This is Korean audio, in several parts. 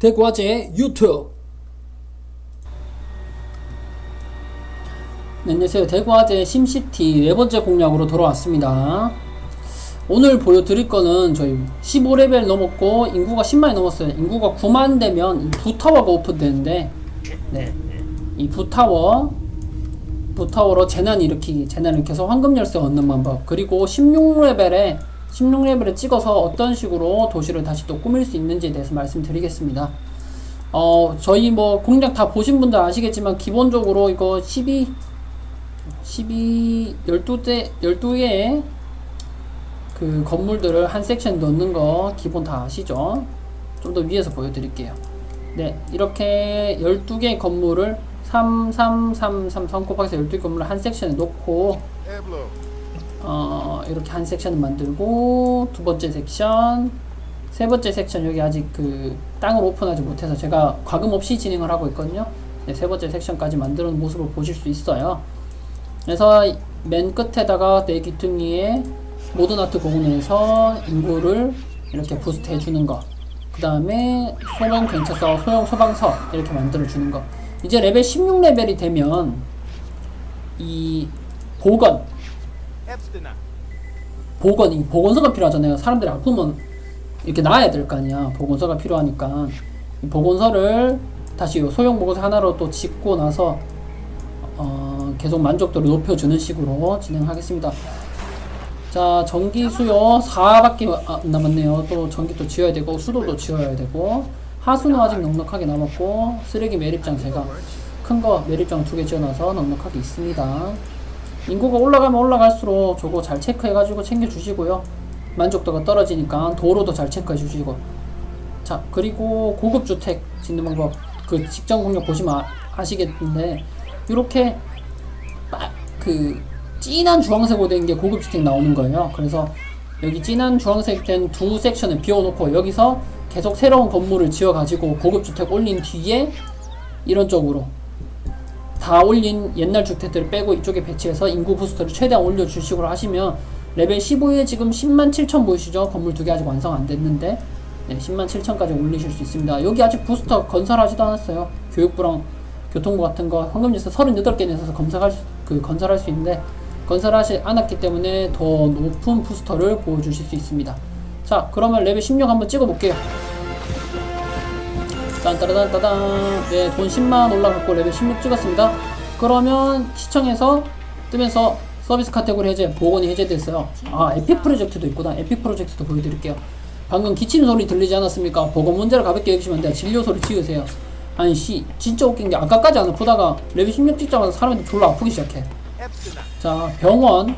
대구화재 유튜브. 네, 안녕하세요. 대구화재 심시티 네 번째 공략으로 돌아왔습니다. 오늘 보여드릴 거는 저희 15레벨 넘었고 인구가 10만이 넘었어요. 인구가 9만 되면 이 부타워가 오픈되는데 네, 이 부타워 부타워로 재난 일으키기 재난 일으켜서 황금 열쇠 얻는 방법. 그리고 16레벨에 16레벨에 찍어서 어떤 식으로 도시를 다시 또 꾸밀 수 있는지에 대해서 말씀드리겠습니다 어 저희 뭐 공략 다 보신 분들 아시겠지만 기본적으로 이거 12 12 12대 12개의 그 건물들을 한 섹션 넣는 거 기본 다 아시죠? 좀 더 위에서 보여드릴게요. 네, 이렇게 12개의 건물을 3, 3, 3, 3, 3 곱하기 12개 건물을 한 섹션에 놓고 어, 이렇게 한 섹션을 만들고 두 번째 섹션 세 번째 섹션 여기 아직 그 땅을 오픈하지 못해서 제가 과금 없이 진행을 하고 있거든요. 네, 세 번째 섹션까지 만드는 모습을 보실 수 있어요. 그래서 맨 끝에다가 내 귀퉁이에 모든 아트 공원에서 인구를 이렇게 부스트 해주는 거. 그 다음에 소형 경찰서, 소형 소방서 이렇게 만들어 주는 거. 이제 레벨 16레벨이 되면 이 보건, 보건, 이 보건소가 필요하잖아요. 사람들이 아프면 이렇게 놔야 될 거 아니야. 보건소가 필요하니까. 이 보건소를 다시 소형 보건소 하나로 또 짓고 나서 어, 계속 만족도를 높여주는 식으로 진행하겠습니다. 자, 전기 수요 4밖에 안 남았네요. 또 전기 또 지어야 되고, 수도도 지어야 되고, 하수는 아직 넉넉하게 남았고, 쓰레기 매립장 제가 큰 거 매립장 두 개 지어놔서 넉넉하게 있습니다. 인구가 올라가면 올라갈수록 저거 잘 체크해가지고 챙겨주시고요. 만족도가 떨어지니까 도로도 잘 체크해주시고. 자, 그리고 고급주택 짓는 방법, 그 직전 공략 보시면 아, 아시겠는데, 이렇게 그 진한 주황색으로 된 게 고급주택 나오는 거예요. 그래서 여기 진한 주황색 된 두 섹션을 비워놓고 여기서 계속 새로운 건물을 지어가지고 고급주택 올린 뒤에 이런 쪽으로 다 올린 옛날 주택들을 빼고 이쪽에 배치해서 인구 부스터를 최대한 식으로 하시면 레벨 15에 지금 10만 7천 보이시죠? 건물 두 개 아직 완성 안 됐는데 네, 10만 7천까지 올리실 수 있습니다. 여기 아직 부스터 건설하지도 않았어요. 교육부랑 교통부 같은 거 황금지수 38개 내서 검색할 수, 그 건설할 수 있는데 건설하지 않았기 때문에 더 높은 부스터를 보여주실 수 있습니다. 자, 그러면 레벨 16 한번 찍어볼게요. 딴따라단따단. 네, 돈 10만 올라갔고 레벨 16 찍었습니다. 그러면 시청에서 뜨면서 서비스 카테고리 해제, 보건이 해제됐어요. 아, 에픽 프로젝트도 있구나. 에픽 프로젝트도 보여드릴게요. 방금 기침 소리 들리지 않았습니까? 보건 문제를 가볍게 안 돼요. 진료 소리 지으세요. 아니, 씨, 진짜 웃긴 게 아까까지 안 아프다가 레벨 16 찍자마자 사람이 졸라 아프기 시작해. 자, 병원,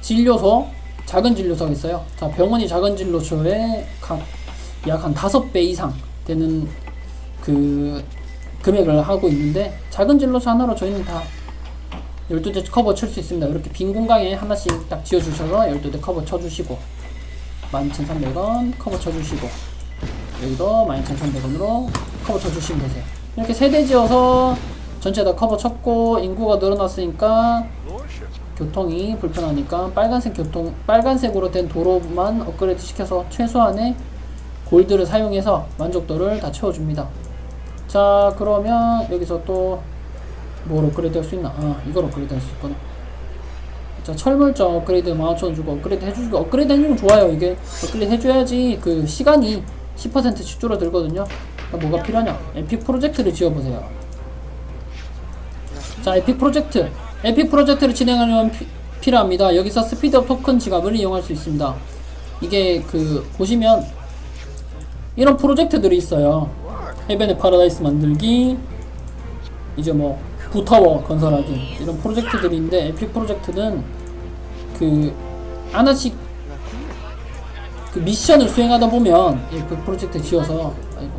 진료소, 작은 진료소가 있어요. 자, 병원이 작은 진료소에 각약한 다섯 배 이상 되는 그 금액을 하고 있는데 작은 진료소 하나로 저희는 다 12대 커버 칠 수 있습니다. 이렇게 빈 공간에 하나씩 딱 지어주셔서 12대 커버 쳐주시고 12,300원 커버 쳐주시고 여기도 12,300원으로 커버 쳐주시면 되세요. 이렇게 세대 지어서 전체 다 커버 쳤고 인구가 늘어났으니까 교통이 불편하니까 빨간색 교통 빨간색으로 된 도로만 업그레이드 시켜서 최소한의 골드를 사용해서 만족도를 다 채워줍니다. 자 그러면 여기서 또뭘 업그레이드 할 수 있나? 아 이걸 업그레이드 할 수 있구나. 자 철물점 업그레이드 15,000원 주고 업그레이드 해주고 업그레이드 해주면 좋아요 이게 업그레이드 해줘야지 그 시간이 10%씩 줄어들거든요. 그러니까 뭐가 필요하냐? 에픽 프로젝트를 지어보세요. 자, 에픽 프로젝트. 에픽 프로젝트를 진행하려면 피, 필요합니다. 여기서 스피드업 토큰 지갑을 이용할 수 있습니다. 이게 그 보시면 이런 프로젝트들이 있어요. 해변의 파라다이스 만들기, 이제 뭐 부타워 건설하기 이런 프로젝트들이 있는데 에픽 프로젝트는 그 하나씩 그 미션을 수행하다 보면 그 프로젝트 지어서 아이고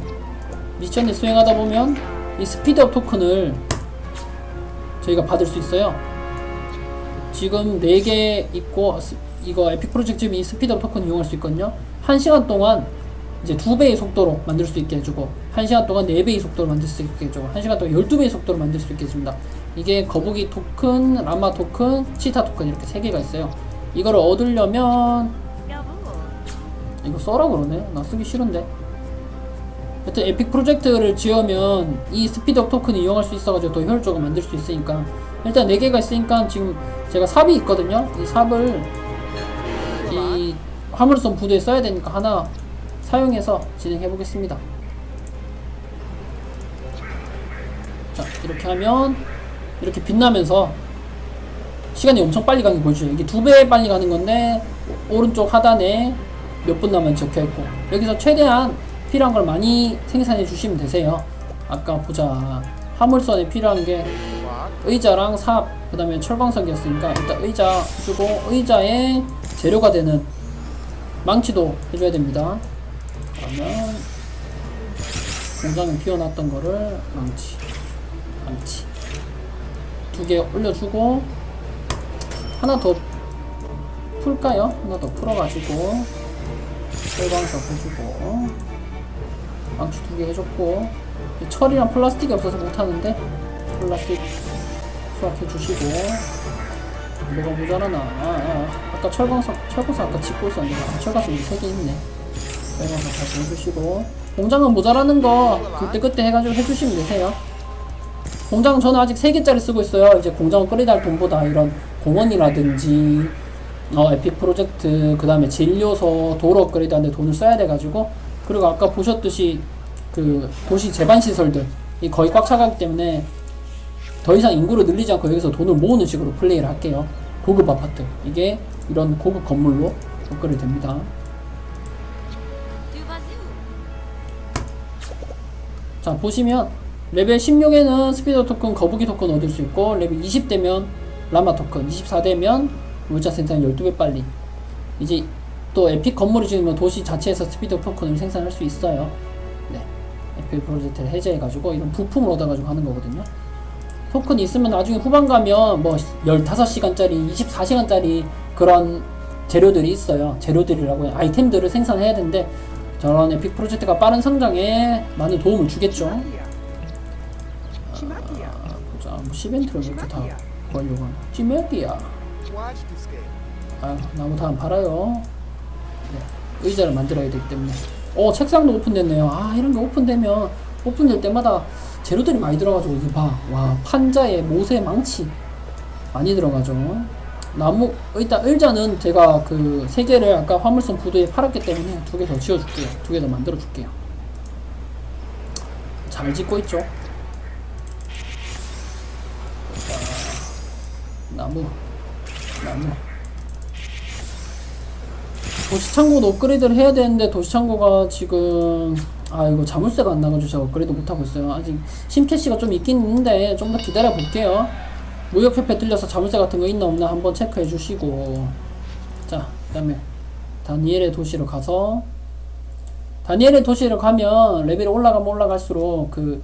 미션을 수행하다 보면 이 스피드업 토큰을 저희가 받을 수 있어요. 지금 4개 있고 스- 이거 에픽 프로젝트 지금 이 스피드업 토큰 이용할 수 있거든요. 1시간 동안 이제 2배의 속도로 만들 수 있게 해주고 1시간 동안 4배의 속도로 만들 수 있게 해주고 1시간 동안 12배의 속도로 만들 수 있게 해줍니다. 이게 거북이 토큰, 라마 토큰, 치타 토큰 이렇게 3개가 있어요. 이거를 얻으려면 이거 써라 그러네. 나 쓰기 싫은데. 하여튼 에픽 프로젝트를 지으면 이 스피드업 토큰을 이용할 수 있어가지고 더 효율적으로 만들 수 있으니까 일단 4개가 있으니까 지금 제가 삽이 있거든요 이 삽을 이 화물선 부두에 써야 되니까 하나 사용해서 진행해 보겠습니다. 자 이렇게 하면 이렇게 빛나면서 시간이 엄청 빨리 가는 거 보여줘요 이게 두 배 빨리 가는 건데 오- 오른쪽 하단에 몇 분 남은 적혀 있고 여기서 최대한 필요한 걸 많이 생산해 주시면 되세요. 아까 보자. 화물선에 필요한 게 의자랑 삽 그 다음에 철광석이었으니까 일단 의자 주고 의자에 재료가 되는 망치도 해줘야 됩니다 그러면 공장에 피워놨던 거를 망치 망치. 두 개 올려주고 하나 더 풀까요? 하나 더 풀어가지고 철광석 해주고 망치 두 개 해줬고 이 철이랑 플라스틱이 없어서 못하는데 플라스틱 수확해 주시고 뭐가 모자라나. 아, 아, 아까 철광석 철광석 아까 짚고 있었는데 아, 철광석 이세 개 있네 철광석 다시 해주시고 공장은 모자라는 거 그때그때 해가지고 해주시면 되세요 공장은 저는 아직 3개짜리 쓰고 있어요. 이제 공장을 끌어다 할 돈보다 이런 공원이라든지 어, 에픽 프로젝트 그 다음에 진료소 도로 업그레이드 하는데 돈을 써야 돼가지고 그리고 아까 보셨듯이 그 도시 제반 시설들 이 거의 꽉 차가기 때문에 더 이상 인구를 늘리지 않고 여기서 돈을 모으는 식으로 플레이를 할게요. 고급 아파트 이게 이런 고급 건물로 업그레이드 됩니다. 자 보시면 레벨 16에는 스피드 토큰 거북이 토큰 얻을 수 있고 레벨 20 되면 라마 토큰 24 되면 물자 생산 12배 빨리. 이제 또 에픽 건물을 지으면 도시 자체에서 스피드 토큰을 생산할 수 있어요. 네. 에픽 프로젝트를 해제해가지고 이런 부품을 얻어가지고 하는 거거든요. 토큰이 있으면 나중에 후반 가면 뭐 15시간짜리 24시간짜리 그런 재료들이 있어요. 재료들이라고. 아이템들을 생산해야 되는데 저런 에픽 프로젝트가 빠른 성장에 많은 도움을 주겠죠. 아, 보자. 뭐 시벤트를 이렇게 다 구하려고 하나. 찌맥이야. 아 나무 다 안 팔아요. 네, 의자를 만들어야 되기 때문에. 어 책상도 오픈됐네요. 아 이런 게 오픈되면 오픈될 때마다 재료들이 많이 들어가지고 이거 봐 와 판자에 못에 망치 많이 들어가죠 나무 일단 의자는 제가 그 세 개를 아까 화물선 부두에 팔았기 때문에 두 개 더 지어줄게요. 두 개 더 만들어 줄게요. 잘 짓고 있죠? 나무 나무. 도시창고도 업그레이드를 해야 되는데 도시창고가 지금 아 이거 자물쇠가 안 나가지고 제가 업그레이드 못하고 있어요. 아직 심캐시가 좀 있긴 있는데 좀 더 기다려 볼게요 무역협회 들려서 자물쇠 같은 거 있나 없나 한번 체크해 주시고 자 그 다음에 다니엘의 도시로 가서 다니엘의 도시로 가면 레벨이 올라가면 올라갈수록 그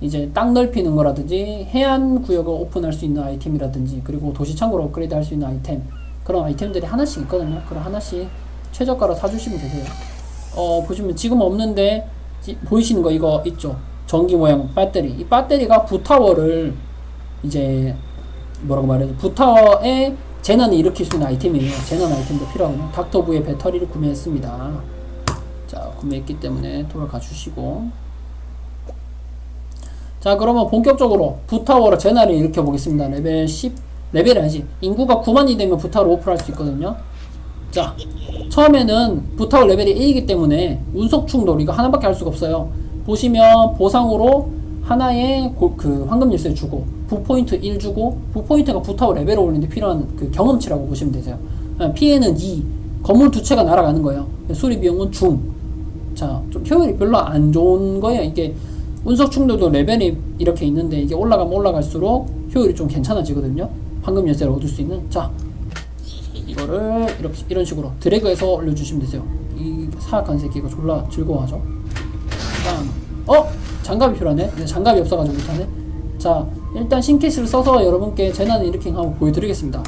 이제 땅 넓히는 거라든지 해안 구역을 오픈할 수 있는 아이템이라든지 그리고 도시 창고로 업그레이드 할 수 있는 아이템 그런 아이템들이 하나씩 있거든요. 그럼 하나씩 최저가로 사주시면 되세요. 어 보시면 지금 없는데 지- 보이시는 거 이거 있죠? 전기 모양 배터리. 이 배터리가 부타워를 이제 뭐라고 말해야 돼? 부타워에 재난을 일으킬 수 있는 아이템이에요. 재난 아이템도 필요하거든요. 닥터부의 배터리를 구매했습니다. 자 구매했기 때문에 돌아가 주시고 자 그러면 본격적으로 부타워로 재난을 일으켜 보겠습니다 레벨 10 레벨이 아니지 인구가 9만이 되면 부타워를 오픈할 수 있거든요 자 처음에는 부타워 레벨이 1이기 때문에 운석 충돌 이거 하나밖에 할 수가 없어요 보시면 보상으로 하나의 고- 그 황금 열쇠 주고 부포인트 1 주고 부포인트가 부타워 레벨을 올리는데 필요한 그 경험치라고 보시면 되세요 아, 피해는 2 건물 두 채가 날아가는 거예요 수리 비용은 중 자, 좀 효율이 별로 안 좋은 거예요. 이게 운석 충돌도 레벨이 이렇게 있는데 이게 올라가면 올라갈수록 효율이 좀 괜찮아지거든요. 황금 열쇠를 얻을 수 있는. 자, 이거를 이렇게 이런 식으로 드래그해서 올려주시면 되세요. 이 사악한 새끼가 졸라 즐거워하죠. 장갑이 필요하네. 근데 장갑이 없어가지고 못하네. 자, 일단 신캐스를 써서 여러분께 재난 일으킹 한번 보여드리겠습니다.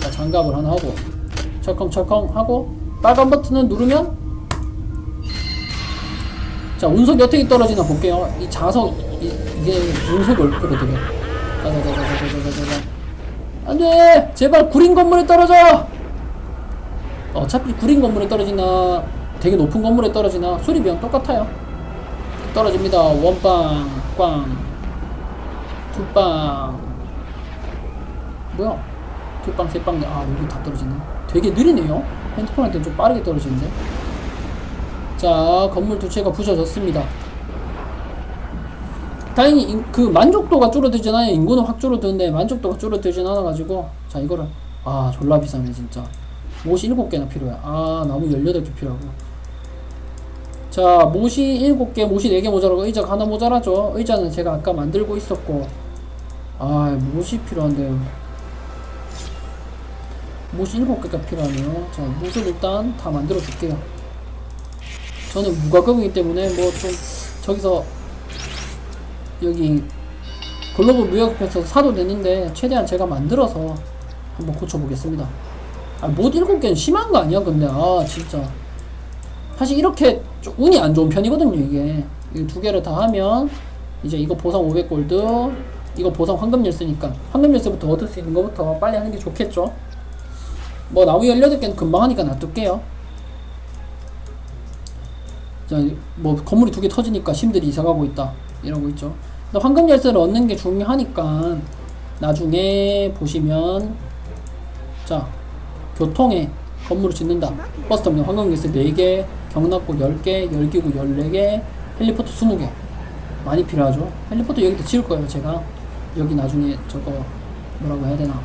자, 장갑을 하나 하고 철컹철컹 하고 빨간 버튼을 누르면 자 운석이 어떻게 떨어지나 볼게요 이 자석 이, 이게 운석을 끌어들여 안돼 제발 구린 건물에 떨어져 어차피 구린 건물에 떨어지나 되게 높은 건물에 떨어지나 수리비용 똑같아요 떨어집니다. 원빵, 꽝, 두빵. 뭐야? 두빵, 세빵. 아, 여기 다 떨어지네. 되게 느리네요. 핸드폰한테 좀 빠르게 떨어지는데. 자, 건물 두 채가 부셔졌습니다. 다행히 인- 그 만족도가 줄어들진 않아요. 인구는 확 줄어드는데 만족도가 줄어들진 않아가지고 자 이거를 아 졸라 비싸네 진짜. 못이 7개나 필요해. 아 나무 18개 필요하고. 자 못이 7개, 못이 4개 모자라고 의자가 하나 모자라죠. 의자는 제가 아까 만들고 있었고 아 못이 필요한데요. 못이 7개가 필요하네요. 자 못을 일단 다 만들어 줄게요. 저는 무과금이기 때문에 뭐 좀 저기서 여기 글로벌 무역협회에서 사도 되는데 최대한 제가 만들어서 한번 고쳐보겠습니다. 아, 못 일곱 개는 심한 거 아니야? 근데 아 진짜 사실 이렇게 좀 운이 안 좋은 편이거든요. 이게 이 두 개를 다 하면 이제 이거 보상 500골드 이거 보상 황금 열쇠니까 황금 열쇠부터 얻을 수 있는 것부터 빨리 하는 게 좋겠죠. 뭐 나무 18개는 금방 하니까 놔둘게요. 자, 뭐 건물이 두 개 터지니까 심들이 이사 가고 있다 이러고 있죠. 근데 황금 열쇠를 얻는 게 중요하니까 나중에 보시면 자 교통에 건물을 짓는다. 버스 터미널 황금 열쇠 4개, 경납고 10개, 열기구 14개, 헬리포트 20개 많이 필요하죠. 헬리포트 여기도 지을 거예요 제가 여기 나중에 저거 뭐라고 해야 되나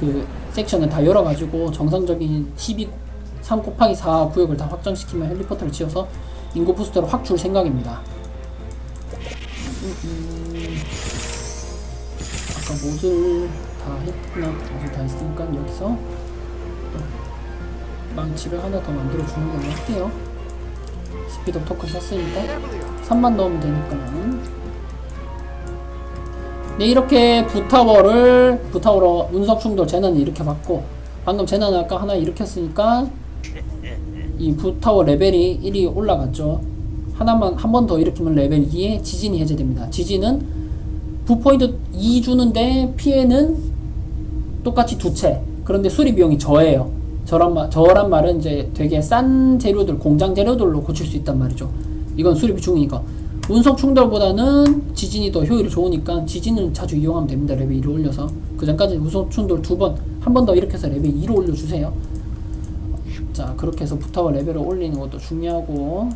그 섹션을 다 열어가지고 정상적인 12 3 곱하기 4 구역을 다 확장시키면 헬리포트를 지어서 인구 부스터를 확 줄 생각입니다. 음, 음. 아까 못을 다 했구나. 못을 다 했으니까 여기서 또 망치를 하나 더 만들어 주는 걸로 할게요. 스피드 토큰 썼으니까 3만 넣으면 되니까. 네 이렇게 부타워를 부타워로 운석 충돌 재난을 받고 방금 재난을 아까 하나 일으켰으니까 이 부타워 레벨이 1이 올라갔죠. 하나만 한 번 더 일으키면 레벨 2에 지진이 해제됩니다. 지진은 부포인트 2 주는데 피해는 똑같이 두 채. 그런데 수리 비용이 저예요. 저란 말, 저란 말은 이제 되게 싼 재료들, 공장 재료들로 고칠 수 있단 말이죠. 이건 수리비 중이니까. 운석 충돌보다는 지진이 더 효율이 좋으니까 지진을 자주 이용하면 됩니다. 레벨 2로 올려서. 그 전까지 운석 충돌 두 번, 한 번 더 이렇게 해서 레벨 2로 올려주세요. 자, 그렇게 해서 부타워 레벨을 올리는 것도 중요하고.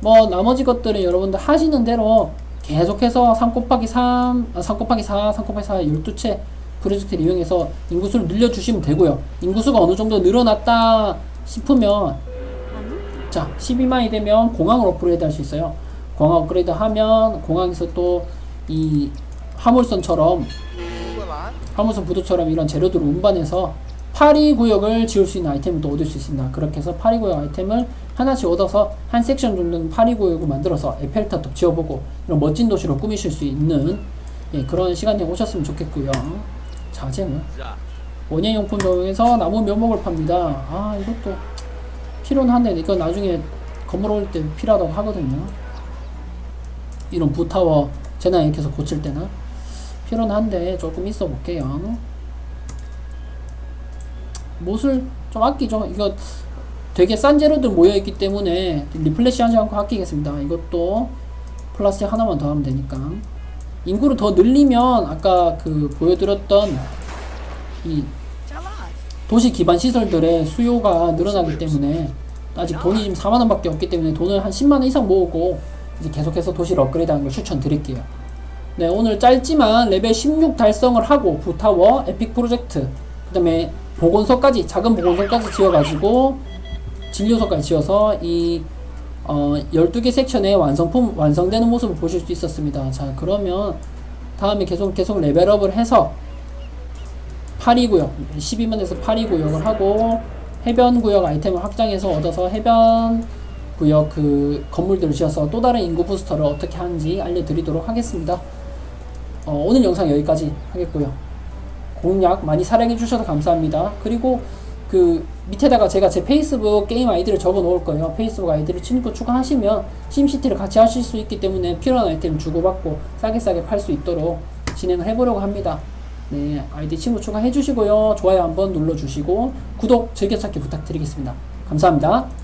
뭐, 나머지 것들은 여러분들 하시는 대로 계속해서 3 곱하기 3, 아, 3 곱하기 4, 3 곱하기 4, 12채 프로젝트를 이용해서 인구수를 늘려주시면 되고요. 인구수가 어느 정도 늘어났다 싶으면 자 12만이 되면 공항을 업그레이드 할 수 있어요. 공항 업그레이드 하면 공항에서 또 이 화물선처럼 화물선 부두처럼 이런 재료들을 운반해서 파리 구역을 지을 수 있는 아이템을 또 얻을 수 있습니다. 그렇게 해서 파리 구역 아이템을 하나씩 얻어서 한 섹션 정도는 파리 구역을 만들어서 에펠탑도 지어보고 이런 멋진 도시로 꾸미실 수 있는 예, 그런 시간이 오셨으면 좋겠고요. 자재는 원예용품 점에서 나무 묘목을 팝니다. 아 이것도 필요는 한데 이거 나중에 건물 올 때 필요하다고 하거든요. 이런 부타워 재난 이렇게 해서 고칠 때나 필요는 한데 조금 있어 볼게요. 못을 좀 아끼죠. 이거 되게 싼 재료들 모여 있기 때문에 리플래시 하지 않고 아끼겠습니다. 이것도 플라스틱 하나만 더 하면 되니까. 인구를 더 늘리면 아까 그 보여드렸던 이 도시 기반 시설들의 수요가 늘어나기 때문에 아직 돈이 지금 4만 원 밖에 없기 때문에 돈을 한 10만 원 이상 모으고 이제 계속해서 도시를 업그레이드 하는 걸 추천드릴게요. 네 오늘 짧지만 레벨 16 달성을 하고 부타워 에픽 프로젝트 그 다음에 보건소까지 작은 보건소까지 지어가지고 진료소까지 지어서 이 어, 12개 섹션의 완성품 완성되는 모습을 보실 수 있었습니다. 자 그러면 다음에 계속 계속 레벨업을 해서 8위구역 12만에서 8위구역을 하고 해변 구역 아이템을 확장해서 얻어서 해변 구역 그 건물들을 지어서 또 다른 인구 부스터를 어떻게 하는지 알려드리도록 하겠습니다. 어, 오늘 영상 여기까지 하겠고요. 공략 많이 사랑해 주셔서 감사합니다. 그리고 그 밑에다가 제가 제 페이스북 게임 아이디를 적어 놓을 거예요. 페이스북 아이디를 친구 추가하시면 심시티를 같이 하실 수 있기 때문에 필요한 아이템 주고받고 싸게 싸게 팔 수 있도록 진행을 해보려고 합니다. 네, 아이디 친구 추가해 주시고요. 좋아요 한번 눌러 주시고 구독 즐겨찾기 부탁드리겠습니다. 감사합니다.